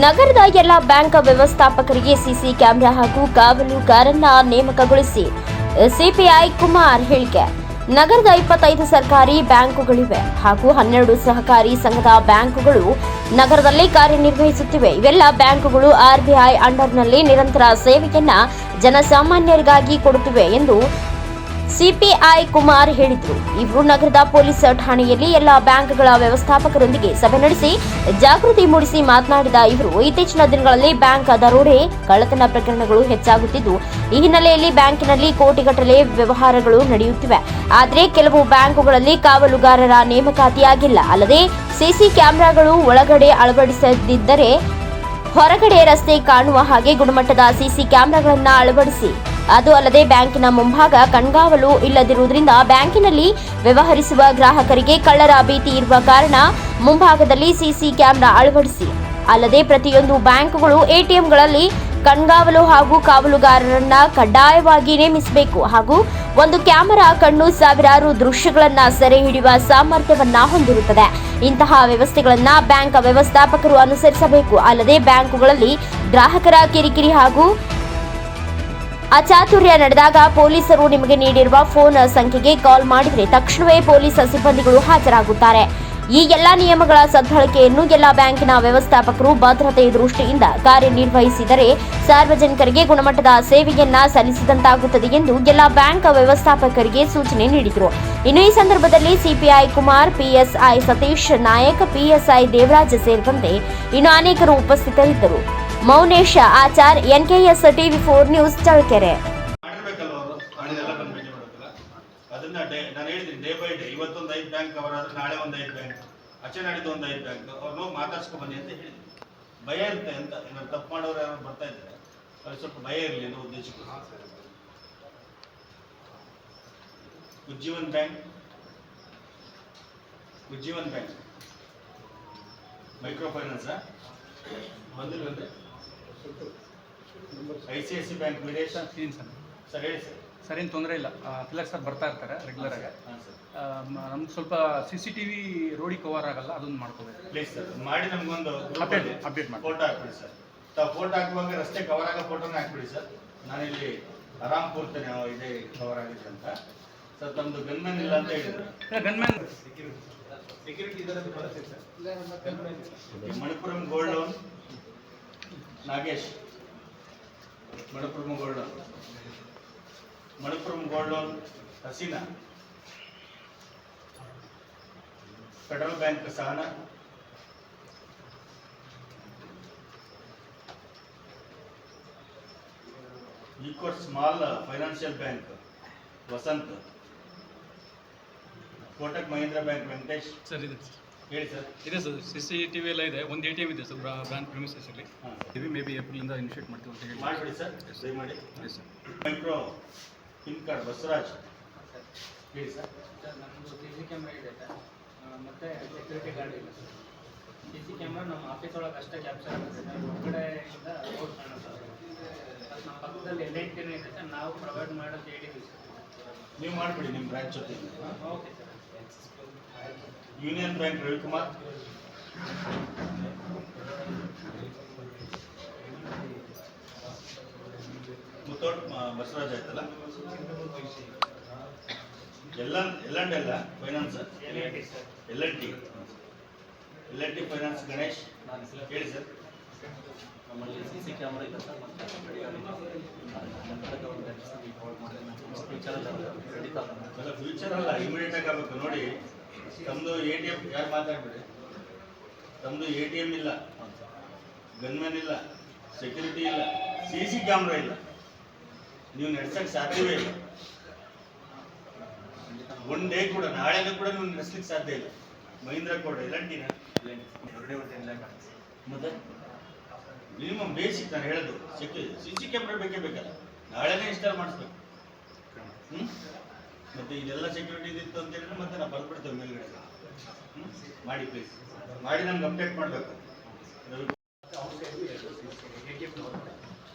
ನಗರದ ಎಲ್ಲ ಬ್ಯಾಂಕ್ ವ್ಯವಸ್ಥಾಪಕರಿಗೆ ಸಿಸಿ ಕ್ಯಾಮೆರಾ ಹಾಗೂ ಕಾವಲುಗಾರನ್ನ ನೇಮಕಗೊಳಿಸಿ ಸಿಪಿಐ ಕುಮಾರ್ ಹೇಳಿಕೆ. ನಗರದ ಇಪ್ಪತ್ತೈದು ಸರ್ಕಾರಿ ಬ್ಯಾಂಕುಗಳಿವೆ ಹಾಗೂ ಹನ್ನೆರಡು ಸಹಕಾರಿ ಸಂಘದ ಬ್ಯಾಂಕುಗಳು ನಗರದಲ್ಲಿ ಕಾರ್ಯನಿರ್ವಹಿಸುತ್ತಿವೆ. ಇವೆಲ್ಲ ಬ್ಯಾಂಕುಗಳು ಆರ್ಬಿಐ ಅಂಡರ್ನಲ್ಲಿ ನಿರಂತರ ಸೇವೆಯನ್ನ ಜನಸಾಮಾನ್ಯರಿಗಾಗಿ ಕೊಡುತ್ತಿವೆ ಎಂದು ಸಿಪಿಐ ಕುಮಾರ್ ಹೇಳಿದರು. ಇವರು ನಗರದ ಪೊಲೀಸ್ ಠಾಣೆಯಲ್ಲಿ ಎಲ್ಲ ಬ್ಯಾಂಕ್ಗಳ ವ್ಯವಸ್ಥಾಪಕರೊಂದಿಗೆ ಸಭೆ ನಡೆಸಿ ಜಾಗೃತಿ ಮೂಡಿಸಿ ಮಾತನಾಡಿದ ಇವರು, ಇತ್ತೀಚಿನ ದಿನಗಳಲ್ಲಿ ಬ್ಯಾಂಕ್ ದರೋಡೆ, ಕಳ್ಳತನ ಪ್ರಕರಣಗಳು ಹೆಚ್ಚಾಗುತ್ತಿದ್ದು, ಈ ಹಿನ್ನೆಲೆಯಲ್ಲಿ ಬ್ಯಾಂಕಿನಲ್ಲಿ ಕೋಟಿಗಟ್ಟಲೆ ವ್ಯವಹಾರಗಳು ನಡೆಯುತ್ತಿವೆ. ಆದರೆ ಕೆಲವು ಬ್ಯಾಂಕುಗಳಲ್ಲಿ ಕಾವಲುಗಾರರ ನೇಮಕಾತಿಯಾಗಿಲ್ಲ. ಅಲ್ಲದೆ ಸಿಸಿ ಕ್ಯಾಮೆರಾಗಳು ಒಳಗಡೆ ಅಳವಡಿಸದಿದ್ದರೆ ಹೊರಗಡೆ ರಸ್ತೆ ಕಾಣುವ ಹಾಗೆ ಗುಣಮಟ್ಟದ ಸಿಸಿ ಕ್ಯಾಮೆರಾಗಳನ್ನು ಅಳವಡಿಸಿ ಅದು ಅಲ್ಲದೆ ಬ್ಯಾಂಕಿನ ಮುಂಭಾಗ ಕಣ್ಗಾವಲು ಇಲ್ಲದಿರುವುದರಿಂದ ಬ್ಯಾಂಕಿನಲ್ಲಿ ವ್ಯವಹರಿಸುವ ಗ್ರಾಹಕರಿಗೆ ಕಳ್ಳರ ಭೀತಿ ಇರುವ ಕಾರಣ ಮುಂಭಾಗದಲ್ಲಿ ಸಿಸಿ ಕ್ಯಾಮೆರಾ ಅಳವಡಿಸಿ. ಅಲ್ಲದೆ ಪ್ರತಿಯೊಂದು ಬ್ಯಾಂಕುಗಳು ಎಟಿಎಂಗಳಲ್ಲಿ ಕಣ್ಗಾವಲು ಹಾಗೂ ಕಾವಲುಗಾರರನ್ನ ಕಡ್ಡಾಯವಾಗಿ ನೇಮಿಸಬೇಕು ಹಾಗೂ ಒಂದು ಕ್ಯಾಮೆರಾ ಕಣ್ಣು ಸಾವಿರಾರು ದೃಶ್ಯಗಳನ್ನ ಸೆರೆ ಹಿಡಿಯುವ ಸಾಮರ್ಥ್ಯವನ್ನ ಹೊಂದಿರುತ್ತದೆ. ಇಂತಹ ವ್ಯವಸ್ಥೆಗಳನ್ನ ಬ್ಯಾಂಕ್ ವ್ಯವಸ್ಥಾಪಕರು ಅನುಸರಿಸಬೇಕು. ಅಲ್ಲದೆ ಬ್ಯಾಂಕುಗಳಲ್ಲಿ ಗ್ರಾಹಕರ ಕಿರಿಕಿರಿ ಹಾಗೂ ಅಚಾತುರ್ಯ ನಡೆದಾಗ ಪೊಲೀಸರು ನಿಮಗೆ ನೀಡಿರುವ ಫೋನ್ ಸಂಖ್ಯೆಗೆ ಕಾಲ್ ಮಾಡಿದರೆ ತಕ್ಷಣವೇ ಪೊಲೀಸ್ ಸಿಬ್ಬಂದಿಗಳು ಹಾಜರಾಗುತ್ತಾರೆ. ಈ ಎಲ್ಲ ನಿಯಮಗಳ ಸದ್ಬಳಕೆಯನ್ನು ಎಲ್ಲ ಬ್ಯಾಂಕಿನ ವ್ಯವಸ್ಥಾಪಕರು ಭದ್ರತೆ ದೃಷ್ಟಿಯಿಂದ ಕಾರ್ಯನಿರ್ವಹಿಸಿದರೆ ಸಾರ್ವಜನಿಕರಿಗೆ ಗುಣಮಟ್ಟದ ಸೇವೆಯನ್ನ ಸಲ್ಲಿಸಿದಂತಾಗುತ್ತದೆ ಎಂದು ಎಲ್ಲ ಬ್ಯಾಂಕ್ ವ್ಯವಸ್ಥಾಪಕರಿಗೆ ಸೂಚನೆ ನೀಡಿದರು. ಇನ್ನು ಈ ಸಂದರ್ಭದಲ್ಲಿ CPI Kumar, PSI Satish Nayak, PSI Devaraj ಸೇರಿದಂತೆ ಇನ್ನು ಅನೇಕರು ಉಪಸ್ಥಿತರಿದ್ದರು. Maunesha Achar NKS TV four news Challakere. ಅದನ್ನ ಡೇ ನಾನು ಹೇಳಿದ್ದೀನಿ ಡೇ ಬೈ ಡೇ ಇವತ್ತೊಂದು ಐದು ಬ್ಯಾಂಕ್ ಕವರ್ ಆದ್ರೆ ನಾಳೆ ಒಂದು ಐದು ಬ್ಯಾಂಕ್ ಆಚೆ ನಾಡಿದ್ದು ಒಂದು ಐದು ಬ್ಯಾಂಕ್ ಅವ್ರು ಹೋಗಿ ಮಾತಾಡ್ಸ್ಕೊಂಡ್ ಬನ್ನಿ ಅಂತ ಹೇಳಿದ್ದೀನಿ ಭಯ ಇರುತ್ತೆ ಅಂತ ಏನಾದ್ರು ತಪ್ಪು ಮಾಡೋರು ಯಾರು ಬರ್ತಾ ಇದ್ದಾರೆ ಅವ್ರಿಗೆ ಸ್ವಲ್ಪ ಭಯ ಇರಲಿ ಅನ್ನೋ ಉದ್ದೇಶಕ್ಕೆ Ujjivan bank Ujjivan bank. Micro finance ಬಂದಿಲ್ವಂತೆ I C I C bank ವಿದೇಶ ಏನು ಸರ್ ಸರ್. ಹೇಳಿ ಸರ್. ಸರ್ ಏನು ತೊಂದರೆ ಇಲ್ಲ. ತಿಲಕ್ ಸರ್ ಬರ್ತಾ ಇರ್ತಾರೆ ರೆಗ್ಯುಲರ್ ಆಗಿ. ಹಾಂ ಸರ್. ನಮ್ಗೆ ಸ್ವಲ್ಪ ಸಿ ಸಿ ಟಿ ವಿ ರೋಡಿ ಕವರ್ ಆಗಲ್ಲ ಅದೊಂದು ಮಾಡ್ಕೋಬೇಕು. ಪ್ಲೀಸ್ ಸರ್ ಮಾಡಿ ನಮಗೊಂದು ಅಪ್ಡೇಟ್ ಅಪ್ಡೇಟ್ ಮಾಡಿ. ಫೋಟೋ ಹಾಕ್ಬಿಡಿ ಸರ್ ತಾವು ಫೋಟೋ ಹಾಕುವಾಗ ರಸ್ತೆ ಕವರ್ ಆಗೋ ಫೋಟೋನ ಹಾಕ್ಬಿಡಿ ಸರ್ ನಾನಿಲ್ಲಿ ಆರಾಮ್ ಕೂರ್ತೇನೆ ಅವ ಇದೆ ಕವರ್ ಆಗಿದೆ ಅಂತ. ಸರ್ ತಮ್ಮದು ಗನ್ಮನ್ ಇಲ್ಲ ಅಂತ ಹೇಳಿದ್ರು. Gunman. Sir Manipuram gold loan Nagesh, Manipuram gold loan Manipuram gold loan Hasina. Federal bank ಸಹನ. ಈಕ್ವರ್ small financial bank, Vasant. Kotak Mahindra bank, Venkatesh. Sir. ಹೇಳಿ ಸರ್. ಇದೆ sir C C T V ಎಲ್ಲ ಇದೆ. ಒಂದು ಎ ಟಿ ಎಂ ಇದೆ ಸರ್ ಬ್ರಾಂಚ್ ಪ್ರಿಮಿಸಸ್ಸಲ್ಲಿ ಹಾಂ. ಇವಿ ಮೇ ಬಿ ಏಪ್ರಿಲಿಂದ ಇನಿಷಿಯೇಟ್ ಮಾಡ್ತೀವಿ ಅಂತ ಹೇಳಿ ಮಾಡಿಬಿಡಿ ಸರ್ ಮಾಡಿ yes sir micro pin card Basavaraj. ಹೇಳಿ ಸರ್. ಸರ್ ನಮ್ಮದು ಸಿ ಸಿ ಕ್ಯಾಮ್ರಾ ಇದೆ ಸರ್. ಮತ್ತು ಸೆಕ್ಯೂರಿಟಿ ಗಾರ್ಡ್ ಇಲ್ಲ ಸರ್. ಸಿ ಸಿ ಕ್ಯಾಮ್ರಾ ನಮ್ಮ ಆಫೀಸ್ ಒಳಗೆ ಅಷ್ಟೇ ಕ್ಯಾಪ್ಚರ್ ಆಗುತ್ತೆ ಸರ್. ಹೊರಗಡೆಯಿಂದ ರೋಡ್ ಕಾಣುತ್ತೆ ಸರ್ ನಮ್ಮ ಪಕ್ಕದಲ್ಲಿ ಎಲ್ ಐ ಇದೆ ಸರ್. ನಾವು ಪ್ರೊವೈಡ್ ಮಾಡೋದು ಹೇಳಿದ್ವಿ ಸರ್. ನೀವು ಮಾಡಿಬಿಡಿ ನಿಮ್ಮ ಬ್ರಾಂಚ್ ಜೊತೆ okay sir. Union bank Ravikumar Muthoot Basavaraj ಆಯ್ತಲ್ಲ? ಎಲ್ಲ ಎಲ್ ಅಂಡ್ ಎಲ್ಲ finance L I T sir L and T L N T finance Ganesh ಹೇಳಿ ಸರ್. ನಮ್ಮಲ್ಲಿ ಸಿ ಸಿ ಕ್ಯಾಮ್ರಾ ಇದೆ ಸರ್ ಮತ್ತು ಫ್ಯೂಚರ್ ಅಲ್ಲ ಇಮಿಡಿಯೇಟ್ ಆಗಿ ಆಗ್ಬೇಕು. ನೋಡಿ ತಮ್ಮದು ಎ ಟಿ ಎಂ ಯಾರು ಮಾತಾಡ್ಬೇಡಿ. ತಮ್ಮದು ಎ ಟಿ ಎಂ ಇಲ್ಲ. ಗನ್ಮನ್ ಇಲ್ಲ. ಸೆಕ್ಯೂರಿಟಿ ಇಲ್ಲ. ಸಿ ಸಿ ಕ್ಯಾಮ್ರಾ ಇಲ್ಲ. ನೀವು ನಡೆಸಕ್ಕೆ ಸಾಧ್ಯವೇ ಇಲ್ಲ. ಒನ್ ಡೇ ಕೂಡ, ನಾಳೆನೂ ಕೂಡ ನೀವು ನಡೆಸ್ಲಿಕ್ಕೆ ಸಾಧ್ಯ ಇಲ್ಲ. ಮಹೀಂದ್ರ ಕೋಡ ಇಲ್ಲಂಟಿನ ಎರಡೇ ಮತ್ತೆ? ಮಿನಿಮಮ್ ಬೇಸಿಕ್ ನಾನು ಹೇಳೋದು. ಸೆಕ್ಯೂರಿ ಸಿ ಸಿ ಕ್ಯಾಮ್ರಾ ಬೇಕೇ ಬೇಕಲ್ಲ. ನಾಳೆನೇ ಇನ್ಸ್ಟಾಲ್ ಮಾಡಿಸ್ಬೇಕು. ಹ್ಮ್? ಮತ್ತೆ ಇದೆಲ್ಲ ಸೆಕ್ಯೂರಿಟಿ ಇತ್ತು ಅಂತ ಹೇಳಿದ್ರೆ ಮತ್ತೆ ನಾವು ಬರ್ಬಿಡ್ತೇವೆ ಮೇಲ್ಗಡೆ? ಮಾಡಿ ಪ್ಲೀಸ್ ಮಾಡಿ ನಮ್ಗೆ ಅಪ್ಡೇಟ್ ಮಾಡಬೇಕು.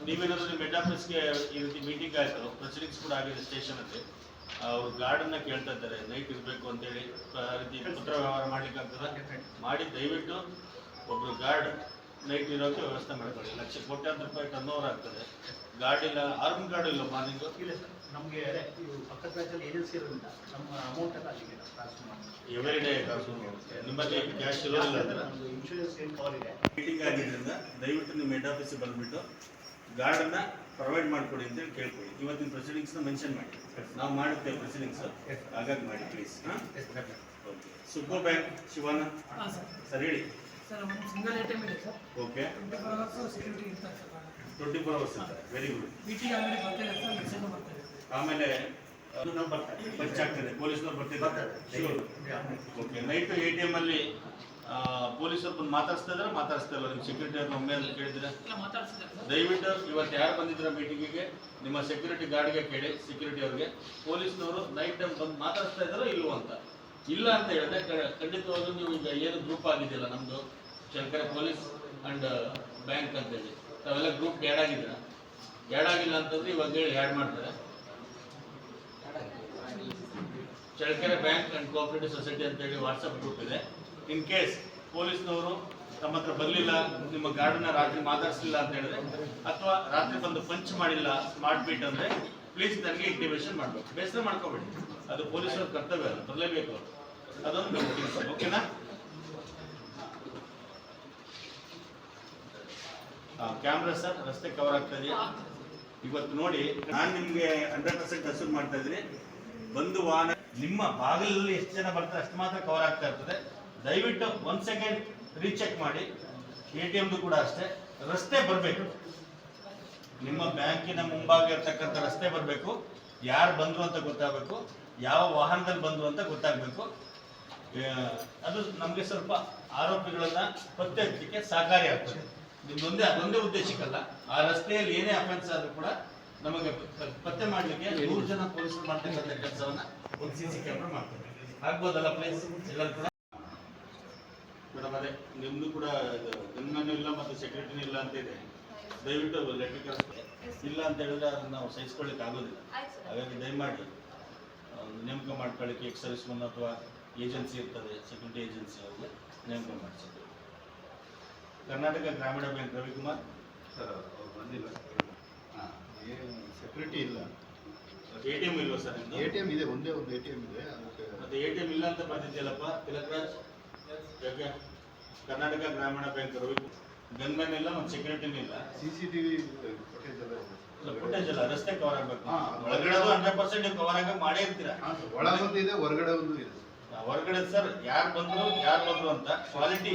ನೀವೇನಾದ್ರು ನಿಮ್ಮ ಹೆಡ್ ಆಫೀಸ್ಗೆ ಈ ರೀತಿ ಮೀಟಿಂಗ್ ಆಯಿತು ಪ್ರೊಸೀಡಿಂಗ್ಸ್ ಕೂಡ ಆಗಿದೆ ಸ್ಟೇಷನ್ ಅಲ್ಲಿ, ಅವ್ರು ಗಾರ್ಡನ್ನ ಕೇಳ್ತಾ ಇದ್ದಾರೆ ನೈಟ್ ಇರಬೇಕು ಅಂತೇಳಿ ರೀತಿ ಪುತ್ರ ವ್ಯವಹಾರ ಮಾಡ್ಲಿಕ್ಕೆ ಆಗ್ತದ? ಮಾಡಿ, ದಯವಿಟ್ಟು ಒಬ್ರು ಗಾರ್ಡ್ ನೈಟ್ ಇರೋಕ್ಕೆ ವ್ಯವಸ್ಥೆ ಮಾಡ್ಕೊಳ್ಳಿ. ಲಕ್ಷ ಕೋಟ್ಯಾಂತರ ರೂಪಾಯಿ ಟರ್ನ್ ಓವರ್ ಆಗ್ತದೆ. ಗಾರ್ಡ್ ಇಲ್ಲ ಗಾರ್ಡ್ ಇಲ್ಲ ಮಾರ್ನಿಂಗ್ ಇಲ್ಲ ಸರ್ ನಮಗೆ ಅದೇ ಇವು ಪಕ್ಕದ ಬ್ಯಾಂಕಲ್ಲಿ ಏಜೆನ್ಸಿ ಇರೋದ್ರಿಂದ ನಮ್ಮ ಅಮೌಂಟ್ ಎಲ್ಲ ಅಲ್ಲಿಗೆ ಎವರಿ ಡೇ ನಿಮ್ಮಲ್ಲಿ ಕ್ಯಾಶ್ ಇರೋದಿಲ್ಲ ನಮ್ಮದು ಇನ್ಶೂರೆನ್ಸ್ ಏನು ಕಾಲ್ ಇದೆ? ಮೀಟಿಂಗ್ ಆಗಿದ್ದರಿಂದ ದಯವಿಟ್ಟು ನಿಮ್ಮ ಹೆಡ್ ಆಫೀಸಿಗೆ ಬಂದ್ಬಿಟ್ಟು ಗಾರ್ಡನ್ನ ಪ್ರೊವೈಡ್ ಮಾಡಿಕೊಡಿ ಅಂತೇಳಿ ಕೇಳ್ಕೊಳ್ಳಿ. ಇವತ್ತಿನ ಪ್ರೊಸೀಡಿಂಗ್ಸ್ನ ಮೆನ್ಷನ್ ಮಾಡಿ. ನಾವು ಮಾಡುತ್ತೇವೆ ಪ್ರೊಸೀಡಿಂಗ್ಸ್ ಹಾಗಾಗಿ ಮಾಡಿ ಪ್ಲೀಸ್ ಹಾಂ? ಓಕೆ ಸುಬ್ಬು ಬ್ಯಾಂಕ್ ಶಿವಾನ ಹಾಂ ಸರ್ ಸರ್ ಹೇಳಿ. ಸರ್ ಒಂದು ಸಿಂಗಲ್ ಎ ಇದೆ sir okay twenty four hours security ಇರ್ತಾರೆ ಸರ್ ಟ್ವೆಂಟಿ ಫೋರ್ ಅವರ್ಸ್ ಅಂತ ವೆರಿ ಗುಡ್ ಮೀಟಿಂಗ್ ಆಲ್ರೆಡಿ ಬರ್ತಿದೆ ಸರ್ ಮೆಸೇಜ್ ಬರ್ತಾರೆ ಆಮೇಲೆ ಆಗ್ತದೆ ಪೊಲೀಸ್ನವ್ರು ಬರ್ತಿದ್ದಾರೆ. Okay night A T M ಅಲ್ಲಿ ಪೊಲೀಸರು ಬಂದು ಮಾತಾಡ್ಸ್ತಾ ಇದ್ರೆ ಮಾತಾಡ್ಸ್ತಾ ಇಲ್ಲ. ನಿಮ್ಮ ಸೆಕ್ಯೂರಿಟಿ ಅವ್ರ ಮೇಲೆ ಕೇಳಿದ್ರೆ ದಯವಿಟ್ಟು ಇವತ್ತು ಯಾರು ಬಂದಿದ್ರ ಮೀಟಿಂಗಿಗೆ ನಿಮ್ಮ ಸೆಕ್ಯೂರಿಟಿ ಗಾರ್ಡ್ಗೆ ಕೇಳಿ ಸೆಕ್ಯೂರಿಟಿ ಅವ್ರಿಗೆ. ಪೊಲೀಸ್ನವರು ನೈಟ್ ಟೈಮ್ ಬಂದು ಮಾತಾಡ್ಸ್ತಾ ಇದ್ದಾರೋ ಇಲ್ವೋ ಅಂತ. ಇಲ್ಲ ಅಂತ ಹೇಳಿದ್ರೆ ಖಂಡಿತವಾಗ್ಲೂ ನೀವು ಈಗ ಏನು ಗ್ರೂಪ್ ಆಗಿದೆಯಲ್ಲ ನಮ್ದು. ಶಂಕರ ಪೊಲೀಸ್ ಅಂಡ್ ಬ್ಯಾಂಕ್ ಅಂತೇಳಿ. ತಾವೆಲ್ಲ ಗ್ರೂಪ್ ಆ್ಯಡ್ ಆಗಿದ್ದೀರಾ? ಆ್ಯಡ್ ಆಗಿಲ್ಲ ಅಂತಂದ್ರೆ ಇವಾಗ ಹೇಳಿ ಆ್ಯಡ್ ಮಾಡ್ತಾರೆ. Challakere bank and cooperative society ಅಂತೇಳಿ ವಾಟ್ಸಪ್ ಗ್ರೂಪ್ ಇದೆ. ಇನ್ ಕೇಸ್ ಪೊಲೀಸ್ನವರು ತಮ್ಮ ಹತ್ರ ಬರಲಿಲ್ಲ, ನಿಮ್ಮ ಗಾರ್ಡನ್ನ ರಾತ್ರಿ ಮಾತಾಡಿಸಲಿಲ್ಲ ಅಂತ ಹೇಳಿದ್ರೆ, ಅಥವಾ ರಾತ್ರಿ ಬಂದು ಪಂಚ್ ಮಾಡಿಲ್ಲ ಸ್ಮಾರ್ಟ್ ಮೀಟ್ ಅಂದರೆ ಪ್ಲೀಸ್ ನನಗೆ ಇಂಟಿಮೇಷನ್ ಮಾಡಬೇಕು. ಬೇಸರ ಮಾಡ್ಕೋಬೇಡಿ. ಅದು ಪೊಲೀಸರ ಕರ್ತವ್ಯ ಅಲ್ಲ, ಬರಲೇಬೇಕು ಅದೊಂದು ಓಕೆನಾ ಓಕೆನಾ ಕ್ಯಾಮ್ರಾ ಸರ್ ರಸ್ತೆ ಕವರ್ ಆಗ್ತಾ ಇದೆಯಾ? ಇವತ್ತು ನೋಡಿ, ನಾನು ನಿಮಗೆ ಹಂಡ್ರೆಡ್ ಪರ್ಸೆಂಟ್ ಅಸೂರ್ ಮಾಡ್ತಾ ಇದ್ದೀನಿ. ಬಂದು ವಾಹನ ನಿಮ್ಮ ಬಾಗಿಲಲ್ಲಿ ಎಷ್ಟು ಜನ ಬರ್ತಾರೆ ಅಷ್ಟು ಮಾತ್ರ ಕವರ್ ಆಗ್ತಾ ಇರ್ತದೆ. ದಯವಿಟ್ಟು ಒಂದು ಸೆಕೆಂಡ್ ರೀಚೆಕ್ ಮಾಡಿ. ಎ ಟಿ ಎಮ್ದು ಕೂಡ ಅಷ್ಟೇ. ರಸ್ತೆ ಬರಬೇಕು. ನಿಮ್ಮ ಬ್ಯಾಂಕಿನ ಮುಂಭಾಗ ಇರ್ತಕ್ಕಂಥ ರಸ್ತೆ ಬರಬೇಕು. ಯಾರು ಬಂದರು ಅಂತ ಗೊತ್ತಾಗಬೇಕು. ಯಾವ ವಾಹನದಲ್ಲಿ ಬಂದರು ಅಂತ ಗೊತ್ತಾಗಬೇಕು. ಅದು ನಮಗೆ ಸ್ವಲ್ಪ ಆರೋಪಿಗಳನ್ನ ಪತ್ತೆ ಹಚ್ಚಲಿಕ್ಕೆ ಸಹಕಾರಿ ಆಗ್ತದೆ. ನಿಮ್ದೊಂದೇ, ಅದೊಂದೇ ಉದ್ದೇಶಕ್ಕಲ್ಲ. ಆ ರಸ್ತೆಯಲ್ಲಿ ಏನೇ ಅಫೆನ್ಸ್ ಆದ್ರೂ ಕೂಡ ನಮಗೆ ಪತ್ತೆ ಮಾಡಲಿಕ್ಕೆ ನೂರು ಜನ ಪೊಲೀಸರು ಮಾಡ್ತಕ್ಕಂಥ ಕೆಲಸವನ್ನ ಒಂದು ಸಿ ಸಿ ಕ್ಯಾಮ್ರಾ ಮಾಡ್ತಾರೆ ಆಗ್ಬೋದಲ್ಲ ಪ್ಲೇಸ್ ಎಲ್ಲರೂ ಕೂಡ? ಮೇಡಮ್ ಅದೇ ನಿಮ್ದು ಕೂಡ ಗನ್ಮನ್ ಇಲ್ಲ ಮತ್ತು ಸೆಕ್ರೆಟರಿ ಇಲ್ಲ ಅಂತ ಇದೆ. ದಯವಿಟ್ಟು ಲೆಟರ್ ಕಳಿಸ್ತಾರೆ ಇಲ್ಲ ಅಂತ ಹೇಳಿದ್ರೆ ಅದನ್ನ ನಾವು ಸಹಿಸ್ಕೊಳ್ಳಿಕ್ಕೆ ಆಗೋದಿಲ್ಲ. ಹಾಗಾಗಿ ದಯಮಾಡಿ ನೇಮಕ ಮಾಡ್ಕೊಳ್ಳಿಕ್ಕೆ ಎಕ್ಸ್ ಸರ್ವಿಸ್ಮನ್ ಅಥವಾ ಏಜೆನ್ಸಿ ಇರ್ತದೆ ಸೆಕ್ಯೂರಿಟಿ ಏಜೆನ್ಸಿ ಅವ್ರಿಗೆ ನೇಮಕ ಮಾಡಿಸಿದ್ರು ಕರ್ನಾಟಕ ಗ್ರಾಮೀಣ ಬ್ಯಾಂಕ್ ರವಿಕುಮಾರ್. ಸರ್ ಅವ್ರು ಬಂದಿಲ್ಲ. ಹಾಂ. ಸೆಕ್ಯೂರಿಟಿ ಇಲ್ಲ. ಎ ಟಿ ಎಂ ಇಲ್ವಾ ಸರ್ ಎ ಟಿ ಎಂ ಇದೆ ಒಂದೇ ಒಂದು ಎ ಟಿ ಎಂ ಇದೆ. ಅದಕ್ಕೆ ಮತ್ತೆ ಎ ಟಿ ಎಂ ಇಲ್ಲ ಅಂತ ಬರ್ತಿದ್ಯಲ್ಲಪ್ಪ ತಿಲಕರಾಜ್? ಯಾಕೆ? ಕರ್ನಾಟಕ ಗ್ರಾಮೀಣ ಬ್ಯಾಂಕ್ ಗನ್ಮೆನ್ ಇಲ್ಲ ಮತ್ತು ಸೆಕ್ಯೂರಿಟಿನೂ ಇಲ್ಲ. C C T V footage ಎಲ್ಲ ಇದೆ ಫುಟೇಜ್ ಅಲ್ಲ ರಸ್ತೆ ಕವರ್ ಆಗಬೇಕು. ಹಾ. ಒಳಗಡೆ ಹಂಡ್ರೆಡ್ ಪರ್ಸೆಂಟ್ ನೀವು ಕವರ್ ಆಗಿ ಮಾಡೇ ಇರ್ತೀರಾ? ಹಾಂ ಸರ್ ಒಳ ಒಂದು ಇದೆ ಹೊರಗಡೆ ಒಂದು ಇದೆ ಹೊರಗಡೆ ಸರ್ ಯಾರು ಬಂದ್ರು ಯಾರು ಬಂದ್ರು ಅಂತ ಕ್ವಾಲಿಟಿ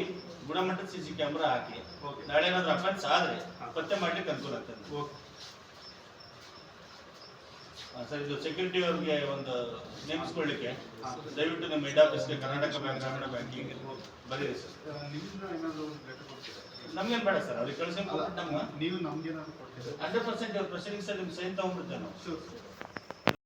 ಗುಣಮಟ್ಟದ ಸಿ ಸಿ ಕ್ಯಾಮ್ರಾ ಹಾಕಿ. ಓಕೆ ನಾಳೆ ಏನಾದ್ರು ಅಫೆನ್ಸ್ ಆದ್ರೆ ಪತ್ತೆ ಮಾಡ್ಲಿಕ್ಕೆ ಅನುಕೂಲ ಆಗ್ತದೆ. ಓಕೆ ಸರ್ ಇದು ಸೆಕ್ಯೂರಿಟಿ ಅವ್ರಿಗೆ ಒಂದು ನೇಮಿಸ್ಕೊಳ್ಳಿಕ್ಕೆ ದಯವಿಟ್ಟು ನಮ್ಮ ಹೆಡ್ ಆಫೀಸ್ಗೆ ಕರ್ನಾಟಕ ಬ್ಯಾಂಕ್ ಗ್ರಾಮೀಣ ಬ್ಯಾಂಕಿಂಗ್ ಬರೀರಿ ಸರ್. ನಮ್ಗೇನ್ ಬೇಡ ಸರ್ ಅವ್ರಿಗೆ ಕಳಿಸಿ ನಮ್ಗೆ. ನೀವು ನಮ್ಗೆ ಹಂಡ್ರೆಡ್ ಪರ್ಸೆಂಟ್ ಪ್ರೊಸೀಡಿಂಗ್ಸ್ ನಿಮ್ಗೆ ಸೈನ್ ತಗೊಂಡ್ಬಿಡ್ತೇವೆ ನಾವು.